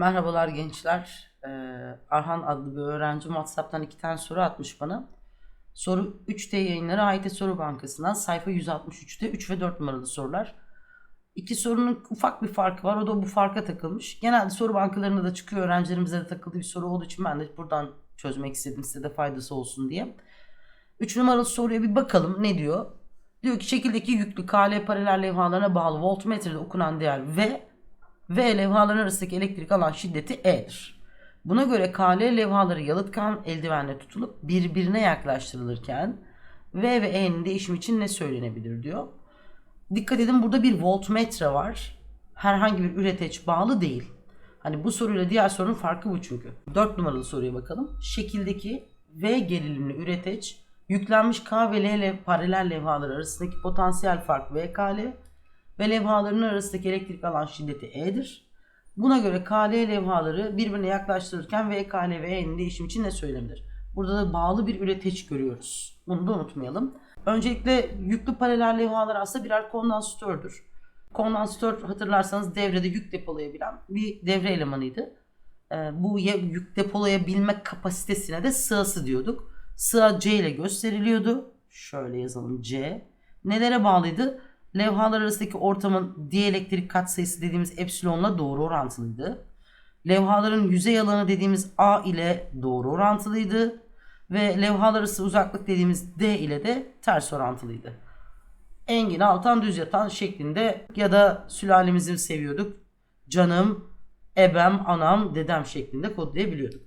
Merhabalar gençler. Ee, Arhan adlı bir öğrenci WhatsApp'tan iki tane soru atmış bana. Soru 3T yayınları AYT Soru Bankası'ndan sayfa 163'te 3 ve 4 numaralı sorular. İki sorunun ufak bir farkı var. O da bu farka takılmış. Genelde soru bankalarında da çıkıyor. Öğrencilerimize de takıldığı bir soru olduğu için ben de buradan çözmek istedim. Size de faydası olsun diye. 3 numaralı soruya bir bakalım ne diyor. Diyor ki şekildeki yüklü KL paralel levhalarına bağlı voltmetrede okunan değer V ve levhaların arasındaki elektrik alan şiddeti E'dir. Buna göre KL levhaları yalıtkan eldivenle tutulup birbirine yaklaştırılırken V ve E'nin değişimi için ne söylenebilir diyor. Dikkat edin burada bir voltmetre var. Herhangi bir üreteç bağlı değil. Hani bu soruyla diğer sorunun farkı bu çünkü. 4 numaralı soruya bakalım. Şekildeki V gerilimli üreteç yüklenmiş K ve L ile paralel levhalar arasındaki potansiyel fark VKL ve levhaların arasındaki elektrik alan şiddeti E'dir. Buna göre KL levhaları birbirine yaklaştırırken VKL ve E'nin değişimi için ne söylenir? Burada da bağlı bir üreteç görüyoruz. Bunu da unutmayalım. Öncelikle yüklü paralel levhalar aslında birer kondansötördür. Kondansatör hatırlarsanız devrede yük depolayabilen bir devre elemanıydı. Ee, bu yük depolayabilme kapasitesine de sığası diyorduk. Sığa C ile gösteriliyordu. Şöyle yazalım C. Nelere bağlıydı? Levhalar arasındaki ortamın dielektrik katsayısı dediğimiz epsilonla doğru orantılıydı. Levhaların yüzey alanı dediğimiz A ile doğru orantılıydı. Ve levhalar arası uzaklık dediğimiz D ile de ters orantılıydı. Engin altan düz yatan şeklinde ya da sülalemizi seviyorduk. Canım, ebem, anam, dedem şeklinde kodlayabiliyorduk.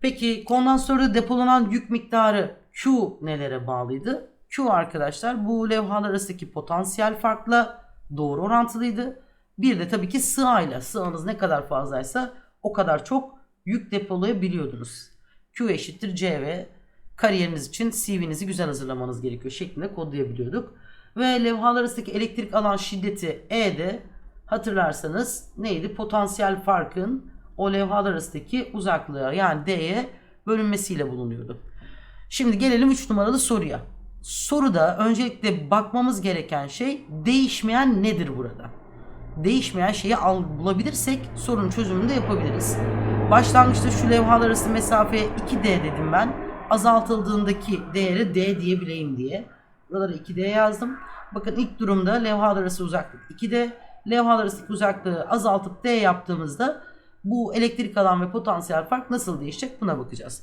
Peki kondansatörde depolanan yük miktarı Q nelere bağlıydı? Q arkadaşlar bu levhalar arasındaki potansiyel farkla doğru orantılıydı. Bir de tabii ki sığayla. Sığanız ne kadar fazlaysa o kadar çok yük depolayabiliyordunuz. Q eşittir C ve kariyeriniz için CV'nizi güzel hazırlamanız gerekiyor şeklinde kodlayabiliyorduk. Ve levhalar arasındaki elektrik alan şiddeti E de hatırlarsanız neydi? Potansiyel farkın o levhalar arasındaki uzaklığa yani D'ye bölünmesiyle bulunuyordu. Şimdi gelelim 3 numaralı soruya. Soruda öncelikle bakmamız gereken şey değişmeyen nedir burada? Değişmeyen şeyi al, bulabilirsek sorunun çözümünü de yapabiliriz. Başlangıçta şu levhalar arası mesafeye 2D dedim ben. Azaltıldığındaki değeri D diyebileyim diye. Buralara 2D yazdım. Bakın ilk durumda levhalar arası uzaklık 2D. Levhalar arasındaki uzaklığı azaltıp D yaptığımızda bu elektrik alan ve potansiyel fark nasıl değişecek buna bakacağız.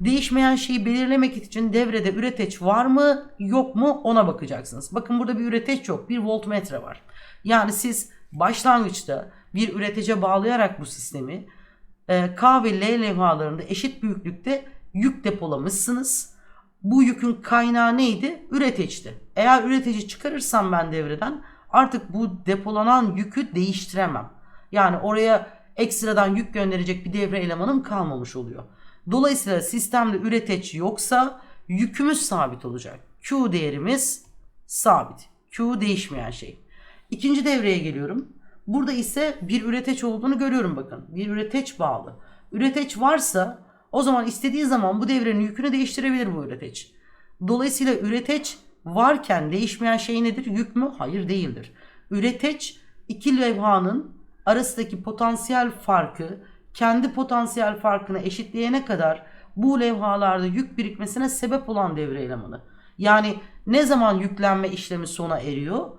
Değişmeyen şeyi belirlemek için devrede üreteç var mı yok mu ona bakacaksınız. Bakın burada bir üreteç yok bir voltmetre var. Yani siz başlangıçta bir üretece bağlayarak bu sistemi e, K ve L levhalarında eşit büyüklükte yük depolamışsınız. Bu yükün kaynağı neydi? Üreteçti. Eğer üreteci çıkarırsam ben devreden artık bu depolanan yükü değiştiremem. Yani oraya ekstradan yük gönderecek bir devre elemanım kalmamış oluyor. Dolayısıyla sistemde üreteç yoksa yükümüz sabit olacak. Q değerimiz sabit. Q değişmeyen şey. İkinci devreye geliyorum. Burada ise bir üreteç olduğunu görüyorum bakın. Bir üreteç bağlı. Üreteç varsa o zaman istediği zaman bu devrenin yükünü değiştirebilir bu üreteç. Dolayısıyla üreteç varken değişmeyen şey nedir? Yük mü? Hayır değildir. Üreteç iki levhanın arasındaki potansiyel farkı kendi potansiyel farkını eşitleyene kadar bu levhalarda yük birikmesine sebep olan devre elemanı. Yani ne zaman yüklenme işlemi sona eriyor?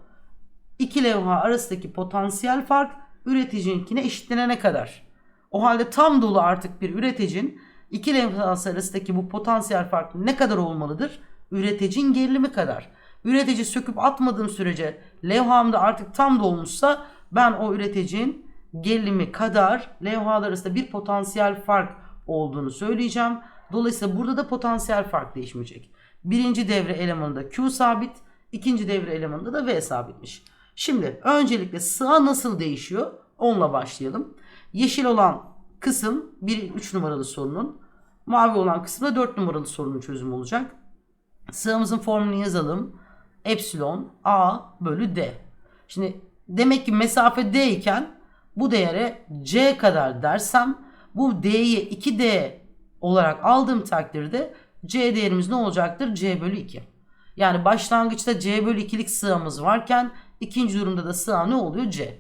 İki levha arasındaki potansiyel fark üreticininkine eşitlenene kadar. O halde tam dolu artık bir üreticinin iki levhası arasındaki bu potansiyel fark ne kadar olmalıdır? Üreticinin gerilimi kadar. Üretici söküp atmadığım sürece levhamda artık tam dolmuşsa ben o üreticinin gerilimi kadar levhalar arasında bir potansiyel fark olduğunu söyleyeceğim. Dolayısıyla burada da potansiyel fark değişmeyecek. Birinci devre elemanında Q sabit, ikinci devre elemanında da V sabitmiş. Şimdi öncelikle sığa nasıl değişiyor? Onunla başlayalım. Yeşil olan kısım 1 3 numaralı sorunun, mavi olan kısım da 4 numaralı sorunun çözümü olacak. Sığımızın formunu yazalım. Epsilon A bölü D. Şimdi demek ki mesafe D iken bu değere C kadar dersem bu D'yi 2D olarak aldığım takdirde C değerimiz ne olacaktır? C bölü 2. Yani başlangıçta C bölü 2'lik sığamız varken ikinci durumda da sığ ne oluyor? C.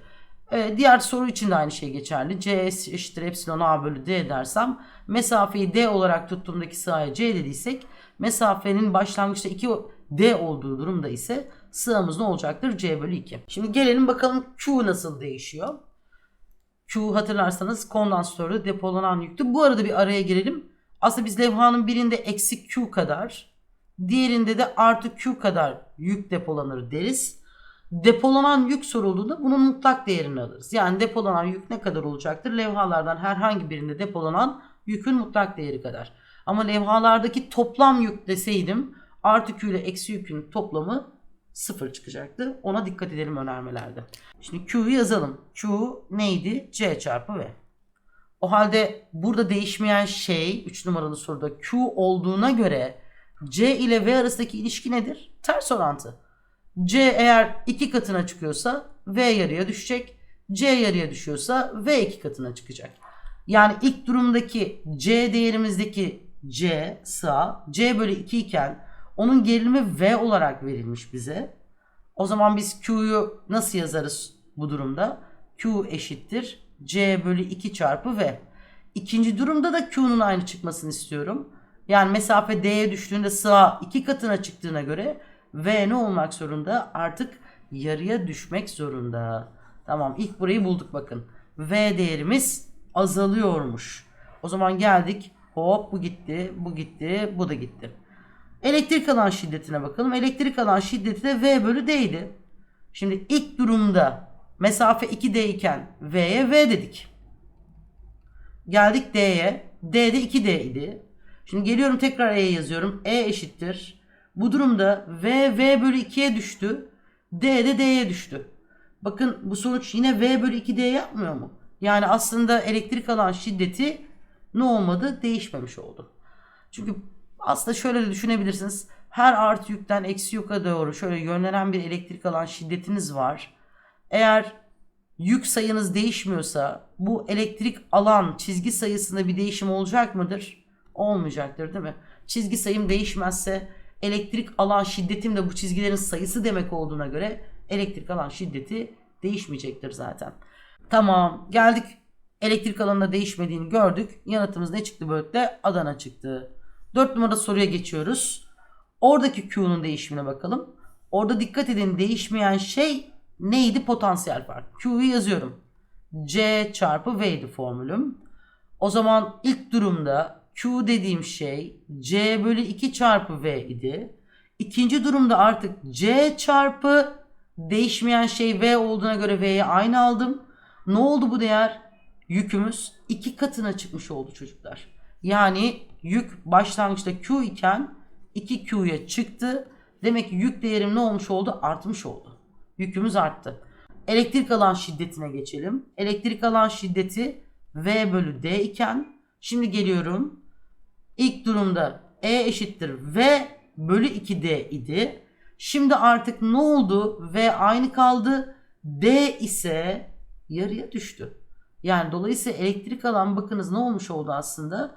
Ee, diğer soru için de aynı şey geçerli. C eşittir epsilon a bölü d dersem mesafeyi d olarak tuttuğumdaki sahaya c dediysek mesafenin başlangıçta 2 d olduğu durumda ise sığamız ne olacaktır? c bölü 2. Şimdi gelelim bakalım Q nasıl değişiyor. Q hatırlarsanız kondansatörde depolanan yüktü. Bu arada bir araya girelim. Aslında biz levhanın birinde eksi Q kadar, diğerinde de artı Q kadar yük depolanır deriz. Depolanan yük sorulduğunda bunun mutlak değerini alırız. Yani depolanan yük ne kadar olacaktır? Levhalardan herhangi birinde depolanan yükün mutlak değeri kadar. Ama levhalardaki toplam yük deseydim artı Q ile eksi yükün toplamı sıfır çıkacaktı. Ona dikkat edelim önermelerde. Şimdi Q'yu yazalım. Q neydi? C çarpı V. O halde burada değişmeyen şey 3 numaralı soruda Q olduğuna göre C ile V arasındaki ilişki nedir? Ters orantı. C eğer 2 katına çıkıyorsa V yarıya düşecek. C yarıya düşüyorsa V 2 katına çıkacak. Yani ilk durumdaki C değerimizdeki C sağ C bölü 2 iken onun gerilimi V olarak verilmiş bize. O zaman biz Q'yu nasıl yazarız bu durumda? Q eşittir C bölü 2 çarpı V. İkinci durumda da Q'nun aynı çıkmasını istiyorum. Yani mesafe D'ye düştüğünde sağ 2 katına çıktığına göre V ne olmak zorunda? Artık yarıya düşmek zorunda. Tamam ilk burayı bulduk bakın. V değerimiz azalıyormuş. O zaman geldik. Hop bu gitti, bu gitti, bu da gitti. Elektrik alan şiddetine bakalım. Elektrik alan şiddeti de V bölü D'ydi. Şimdi ilk durumda mesafe 2D iken V'ye V dedik. Geldik D'ye. D'de 2D idi. Şimdi geliyorum tekrar E'ye yazıyorum. E eşittir. Bu durumda V V bölü 2'ye düştü. D de D'ye düştü. Bakın bu sonuç yine V bölü 2D yapmıyor mu? Yani aslında elektrik alan şiddeti ne olmadı? Değişmemiş oldu. Çünkü aslında şöyle de düşünebilirsiniz. Her artı yükten eksi yuka doğru şöyle yönlenen bir elektrik alan şiddetiniz var. Eğer yük sayınız değişmiyorsa bu elektrik alan çizgi sayısında bir değişim olacak mıdır? Olmayacaktır değil mi? Çizgi sayım değişmezse elektrik alan şiddetim de bu çizgilerin sayısı demek olduğuna göre elektrik alan şiddeti değişmeyecektir zaten. Tamam geldik elektrik alanında değişmediğini gördük. Yanıtımız ne çıktı böylelikle? Adana çıktı. 4 numara soruya geçiyoruz. Oradaki Q'nun değişimine bakalım. Orada dikkat edin değişmeyen şey neydi? Potansiyel fark. Q'yu yazıyorum. C çarpı V'di formülüm. O zaman ilk durumda Q dediğim şey C bölü 2 çarpı V idi. İkinci durumda artık C çarpı değişmeyen şey V olduğuna göre V'yi aynı aldım. Ne oldu bu değer? Yükümüz iki katına çıkmış oldu çocuklar. Yani yük başlangıçta Q iken 2Q'ya çıktı. Demek ki yük değerim ne olmuş oldu? Artmış oldu. Yükümüz arttı. Elektrik alan şiddetine geçelim. Elektrik alan şiddeti V bölü D iken şimdi geliyorum. İlk durumda E eşittir V bölü 2D idi. Şimdi artık ne oldu? V aynı kaldı. D ise yarıya düştü. Yani dolayısıyla elektrik alan bakınız ne olmuş oldu aslında?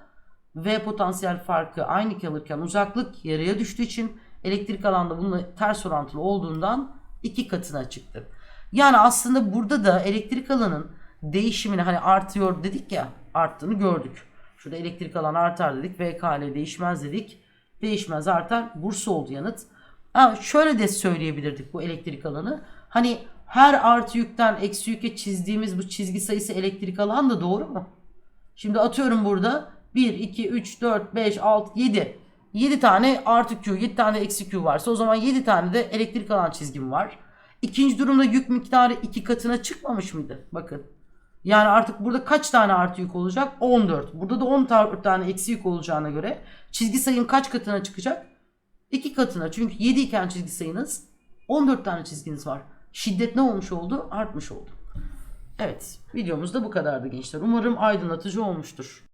V potansiyel farkı aynı kalırken uzaklık yarıya düştüğü için elektrik alanda bununla ters orantılı olduğundan iki katına çıktı. Yani aslında burada da elektrik alanın değişimini hani artıyor dedik ya arttığını gördük. Şurada elektrik alan artar dedik. VKL değişmez dedik. Değişmez artar. Bursa oldu yanıt. Ha, şöyle de söyleyebilirdik bu elektrik alanı. Hani her artı yükten eksi yüke çizdiğimiz bu çizgi sayısı elektrik alan da doğru mu? Şimdi atıyorum burada 1, 2, 3, 4, 5, 6, 7. 7 tane artı Q, 7 tane eksi Q varsa o zaman 7 tane de elektrik alan çizgim var. İkinci durumda yük miktarı 2 katına çıkmamış mıydı? Bakın. Yani artık burada kaç tane artı yük olacak? 14. Burada da 10 tane eksi yük olacağına göre çizgi sayım kaç katına çıkacak? 2 katına. Çünkü 7 iken çizgi sayınız 14 tane çizginiz var. Şiddet ne olmuş oldu? Artmış oldu. Evet videomuz da bu kadardı gençler. Umarım aydınlatıcı olmuştur.